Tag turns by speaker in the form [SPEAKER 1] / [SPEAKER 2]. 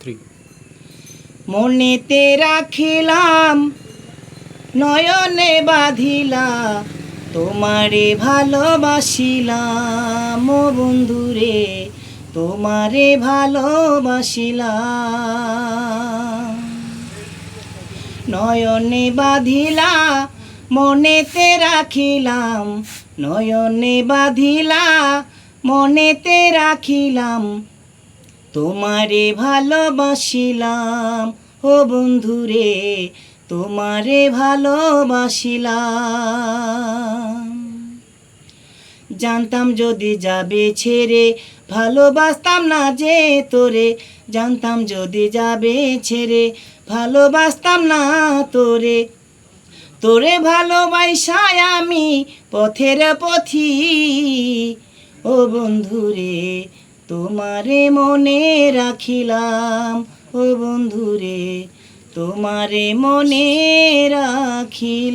[SPEAKER 1] Three
[SPEAKER 2] মনেতে রাখিলাম, নয়নে বাঁধিলা, তোমারে ভালোবাসিলাম, ও বন্ধুরে, তোমারে ভালোবাসিলাম। নয়নে বাঁধিলা, মনেতে রাখিলাম, নয়নে বাঁধিলা, মনেতে রাখিলাম তোমারে ভালোবাসিলাম, ও বন্ধুরে, তোমারে ভালোবাসিলাম। জানতাম যদি যাবে ছেড়ে, ভালোবাসতাম না যে তোরে। জানতাম যদি যাবে ছেড়ে, ভালোবাসতাম না তোরে। তোরে ভালোবাসায় আমি পথের পথি, ও বন্ধুরে তোমারে মনে রাখিলাম ও বন্ধুরে তোমারে মনে রাখিলাম।